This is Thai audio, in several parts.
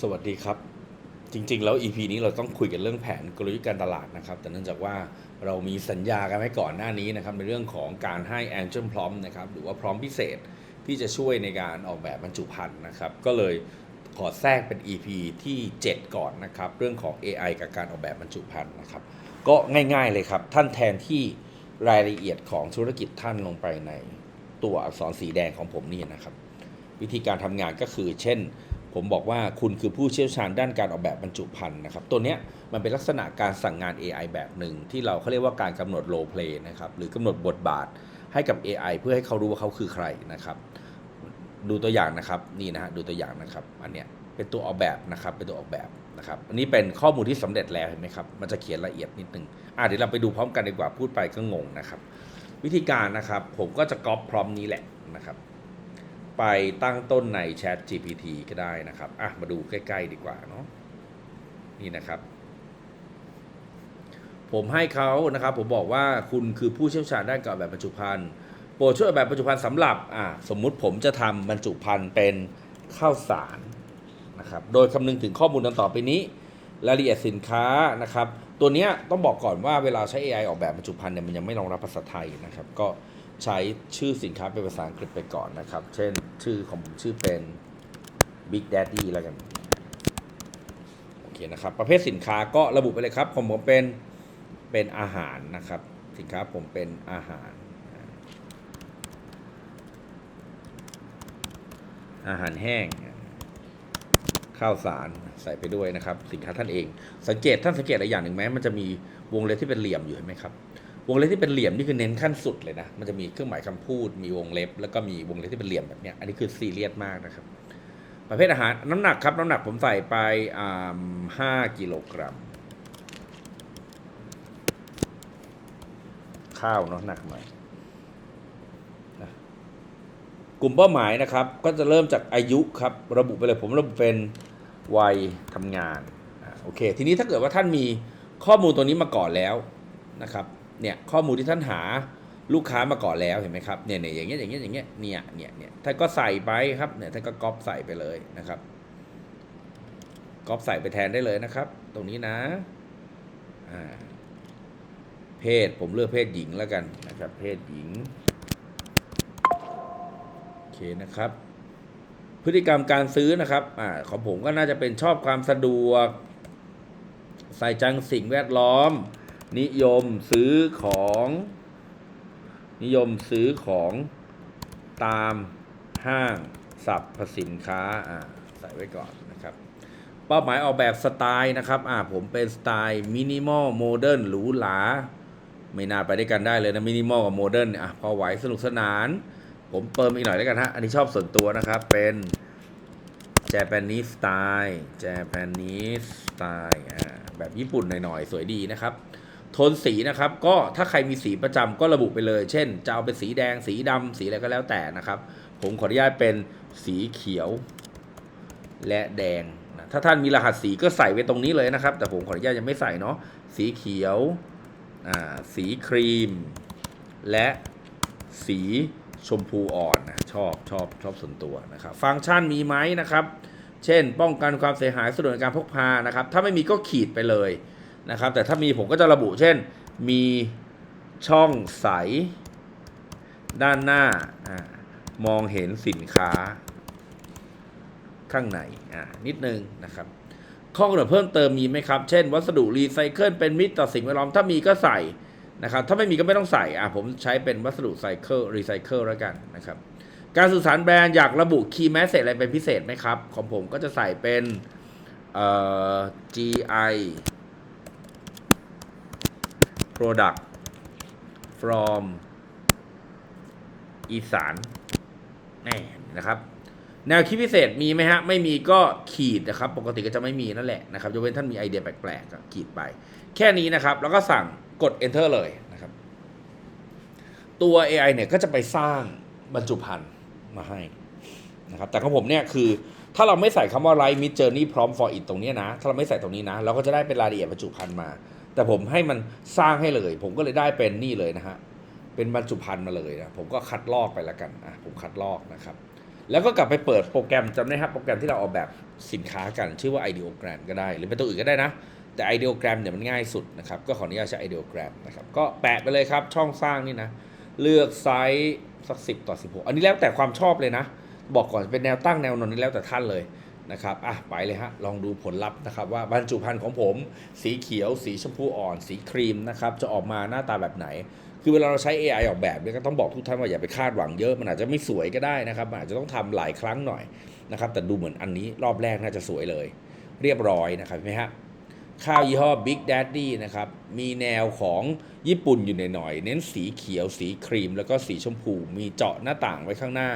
สวัสดีครับ จริง ๆ แล้ว EP นี้เราต้องคุยกันเรื่องแผนกลยุทธ์การตลาดนะครับ แต่เนื่องจากว่าเรามีสัญญากันไว้ก่อนหน้านี้นะครับ ในเรื่องของการให้ Angel พร้อมนะครับ หรือว่าพร้อมพิเศษที่จะช่วยในการออกแบบบรรจุภัณฑ์นะครับ ก็เลยขอแทรกเป็น EP ที่ 7 ก่อนนะครับ เรื่องของ AI กับการออกแบบบรรจุภัณฑ์นะครับ ก็ง่าย ๆ เลยครับ ท่านแทนที่รายละเอียดของธุรกิจท่านลงไปในตัวอักษรสีแดงของผมนี่นะครับ วิธีการทำงานก็คือ เช่น ผมบอกว่าคุณคือผู้เชี่ยวชาญด้านการออกแบบบรรจุภัณฑ์นะครับ ตัวเนี้ยมันเป็นลักษณะการสั่งงาน AI แบบหนึ่งที่เราเขาเรียกว่าการกำหนด role play นะครับหรือกำหนดบทบาทให้กับ AI เพื่อให้เขารู้ว่าเขาคือใครนะครับ ดูตัวอย่างนะครับนี่นะฮะดูตัวอย่างนะครับอันเนี้ยเป็นตัวออกแบบนะครับเป็นตัวออกแบบนะครับอันนี้เป็นข้อมูลที่สำเร็จแล้วเห็นไหมครับมันจะเขียนละเอียดนิดนึงอะเดี๋ยวเราไปดูพร้อมกันดีกว่าพูดไปก็งงนะครับ วิธีการนะครับผมก็จะก๊อปพร้อมนี้แหละนะครับ ไปตั้งต้นใน Chat GPT ก็ได้นะครับ อะ มาดูใกล้ ๆ ดีกว่าเนาะ นี่นะครับ ผมให้เขานะครับ ผมบอกว่าคุณคือผู้เชี่ยวชาญด้านการออกแบบบรรจุภัณฑ์ โปรดช่วยออกแบบบรรจุภัณฑ์สำหรับ อะ สมมุติผมจะทำบรรจุภัณฑ์เป็นข้าวสารนะครับ โดยคำนึงถึงข้อมูลดังต่อไปนี้ รายละเอียดสินค้านะครับ ตัวเนี้ยต้องบอกก่อนว่าเวลาใช้ AI ออกแบบบรรจุภัณฑ์เนี่ยมันยังไม่รองรับภาษาไทยนะครับ ก็ ใช้ชื่อสินค้าเป็นภาษาอังกฤษไปก่อนนะครับ เช่นชื่อของผมชื่อเป็น Big Daddy แล้วกัน โอเคนะครับ ประเภทสินค้าก็ระบุไปเลยครับของผมเป็น เป็นอาหารนะครับ สินค้าผมเป็นอาหาร อาหารแห้ง ข้าวสารใส่ไปด้วยนะครับ สินค้าท่านเอง สังเกตท่านสังเกตอะไรอย่างหนึ่งไหมมันจะมีวงเล็บที่เป็นเหลี่ยมอยู่เห็นไหมครับ วงเล็บที่เป็นเหลี่ยมนี่คือเน้นขั้นสุดเลยนะ มันจะมีเครื่องหมายคำพูด มีวงเล็บ แล้วก็มีวงเล็บที่เป็นเหลี่ยมแบบเนี้ย อันนี้คือซีเรียสมากนะครับ ประเภทอาหารน้ำหนักครับ น้ำหนักผมใส่ไปห้ากิโลกรัม ข้าวเนาะหนักหน่อยกลุ่มเป้าหมายนะครับ ก็จะเริ่มจากอายุครับ ระบุไปเลยผมระบุเป็นวัยทำงานอโอเค ทีนี้ถ้าเกิดว่าท่านมีข้อมูลตัวนี้มาก่อนแล้วนะครับ เนี่ยข้อมูลที่ท่านหาลูกค้ามาก่อนแล้วเห็นไหมครับเนี่ยเนี่ยอย่างเงี้ยอย่างเงี้ยอย่างเงี้ยเนี่ยเนี่ยเนี่ยท่านก็ใส่ไปครับเนี่ยท่านก็ก๊อปใส่ไปเลยนะครับก๊อปใส่ไปแทนได้เลยนะครับ ตรงนี้นะอ่าเพศผมเลือกเพศหญิงแล้วกันนะครับ เพศหญิงโอเคนะครับ พฤติกรรมการซื้อนะครับอ่าของผมก็น่าจะเป็นชอบความสะดวก ใส่ใจสิ่งแวดล้อม นิยมซื้อของ นิยมซื้อของตามห้างสรรพสินค้าอ่าใส่ไว้ก่อนนะครับ เป้าหมายออกแบบสไตล์นะครับอ่าผมเป็นสไตล์มินิมอลโมเดิร์นหรูหราไม่น่าไปด้วยกันได้เลยนะมินิมอลกับโมเดิร์นเนี่ยอะพอไหวสนุกสนาน ผมเติมอีกหน่อยแล้วกันฮะอันนี้ชอบส่วนตัวนะครับ เป็น Japanese style Japanese style อ่าแบบญี่ปุ่นหน่อยๆ สวยดีนะครับ โทนสีนะครับ ก็ถ้าใครมีสีประจำก็ระบุไปเลย เช่น จะเอาเป็นสีแดงสีดำสีอะไรก็แล้วแต่นะครับ ผมขออนุญาตเป็นสีเขียวและแดงนะถ้าท่านมีรหัสสีก็ใส่ไว้ตรงนี้เลยนะครับ แต่ผมขออนุญาตยังไม่ใส่เนาะสีเขียวอ่าสีครีม และสีชมพูอ่อนนะชอบชอบชอบส่วนตัวนะครับ ฟังก์ชันมีไหมนะครับ เช่น ป้องกันความเสียหายสะดวกในการพกพานะครับ ถ้าไม่มีก็ขีดไปเลย นะครับ แต่ถ้ามีผมก็จะระบุเช่น มีช่องใส ด้านหน้า มองเห็นสินค้า ข้างในนิดนึงนะครับ ข้อกำหนดเพิ่มเติมมีไหมครับ เช่น วัสดุรีไซเคิลเป็นมิตรต่อสิ่งแวดล้อมถ้ามีก็ใส่นะครับ ถ้าไม่มีก็ไม่ต้องใส่อะผมใช้เป็นวัสดุไซเคิลรีไซเคิลแล้วกันนะครับ การสื่อสารแบรนด์อยากระบุคีย์แมสเซจอะไรเป็นพิเศษไหมครับ ของผมก็จะใส่เป็นเอ่อ GI product from อีสานแน่นะครับ แนวคิดพิเศษมีไหมฮะ ไม่มีก็ขีดนะครับ ปกติก็จะไม่มีนั่นแหละนะครับยกเว้นท่านมีไอเดียแปลกๆก็ขีดไป แค่นี้นะครับ แล้วก็สั่งกด enter เลยนะครับ ตัว AI เนี่ยก็จะไปสร้างบรรจุภัณฑ์มาให้นะครับ แต่ของผมเนี่ยคือถ้าเราไม่ใส่คำว่า right mid journey พร้อม for it ตรงนี้นะ ถ้าเราไม่ใส่ตรงนี้นะ เราก็จะได้เป็นรายละเอียดบรรจุภัณฑ์มา แต่ผมให้มันสร้างให้เลย ผมก็เลยได้เป็นนี่เลยนะฮะ เป็นบรรจุภัณฑ์มาเลยนะ ผมก็คัดลอกไปแล้วกันอะผมคัดลอกนะครับ แล้วก็กลับไปเปิดโปรแกรมจำได้ครับโปรแกรมที่เราออกแบบสินค้ากัน ชื่อว่า Ideogram ก็ได้ หรือเป็นตัวอื่นก็ได้นะ แต่ Ideogram เนี่ยมันง่ายสุดนะครับ ก็ขออนุญาตใช้ Ideogram นะครับ ก็แปะไปเลยครับ ช่องสร้างนี่นะ เลือกไซส์สักสิบต่อ16อันนี้แล้วแต่ความชอบเลยนะ บอกก่อนเป็นแนวตั้งแนวนอนนี้แล้วแต่ท่านเลย นะครับอะไปเลยฮะ ลองดูผลลัพธ์นะครับว่าบรรจุภัณฑ์ของผมสีเขียว สีชมพูอ่อน สีครีมนะครับจะออกมาหน้าตาแบบไหน คือเวลาเราใช้ AI ออกแบบเนี่ยก็ต้องบอกทุกท่านว่าอย่าไปคาดหวังเยอะ มันอาจจะไม่สวยก็ได้นะครับอาจจะต้องทำหลายครั้งหน่อยนะครับแต่ดูเหมือนอันนี้รอบแรกน่าจะสวยเลย เรียบร้อยนะครับเห็นไหมฮะข้าวยี่ห้อ Big Daddy นะครับ มีแนวของญี่ปุ่นอยู่หน่อยๆ เน้นสีเขียว สีครีม แล้วก็สีชมพู มีเจาะหน้าต่างไว้ข้างหน้า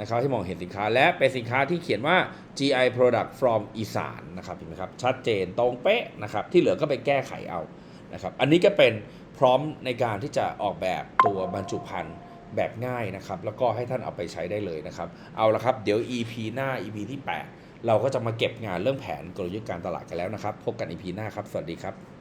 นะครับให้มองเห็นสินค้าและเป็นสินค้าที่เขียนว่า GI product from อีสานนะครับเห็นไหมครับชัดเจนตรงเป๊ะนะครับที่เหลือก็ไปแก้ไขเอานะครับอันนี้ก็เป็นพร้อมในการที่จะออกแบบตัวบรรจุภัณฑ์แบบง่ายนะครับ แล้วก็ให้ท่านเอาไปใช้ได้เลยนะครับ เอาละครับ เดี๋ยว EP หน้า EP ที่ 8 เราก็จะมาเก็บงานเรื่องแผนกลยุทธ์การตลาดกันแล้วนะครับ พบกัน EP หน้าครับ สวัสดีครับ